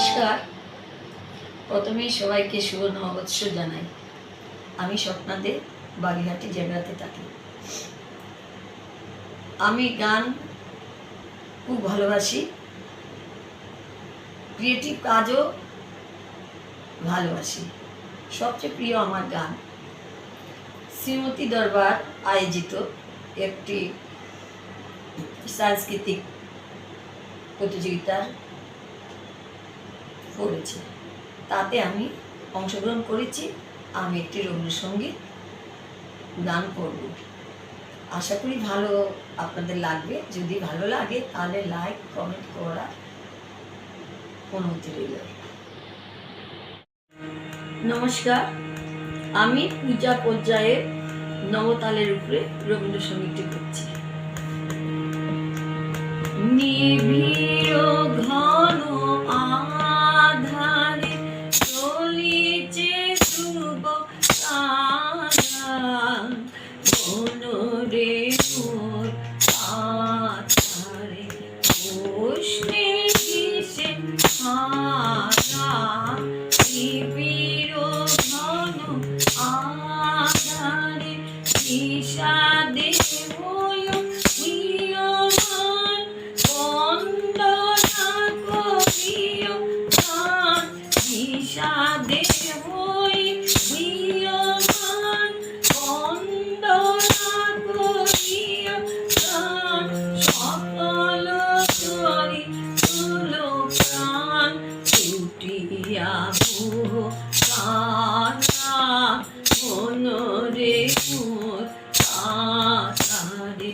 নমস্কার। প্রথমেই সবাইকে শুভ নববর্ষ জানাই। আমি স্বপ্নাদে বাগিহাটি জেলাতে থাকি। আমি গান খুব ভালোবাসি। ক্রিয়েটিভ কাজও ভালোবাসি। সবচেয়ে প্রিয় আমার গান। শ্রীমতী দরবার আয়োজিত একটি সাংস্কৃতিক প্রতিযোগিতার করেছি। তাতে আমি অংশগ্রহণ করেছি। আমি একটি রবীন্দ্রসঙ্গীত গান করব। আশা করি ভালো আপনাদের লাগবে। যদি ভালো লাগে, তাহলে লাইক কমেন্ট করা অনুমতি রইল। নমস্কার। আমি পূজা পর্যায়ে নবতালের উপরে রবীন্দ্রসঙ্গীতটি করছি। নিবিড় ঘন মনরে মোর আধারে উষ্ণে কিসে হারা নিবিড় ঘন আধারে মোহ কানা মনরে মোর আতারে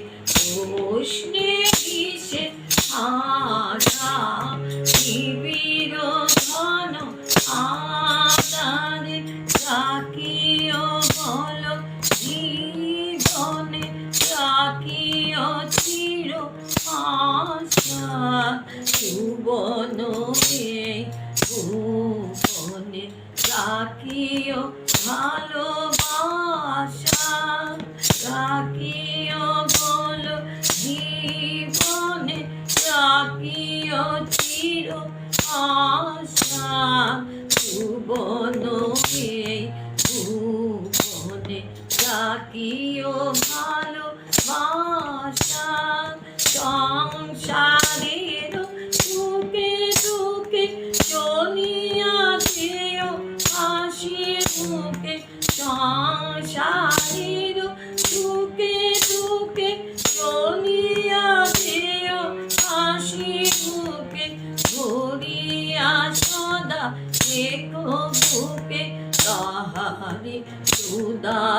উষ্ণে কিসে আরা নিবিড় ঘন আদারে রাখিও বল, জীবনে রাখিও চির আশা সুবন রাখিও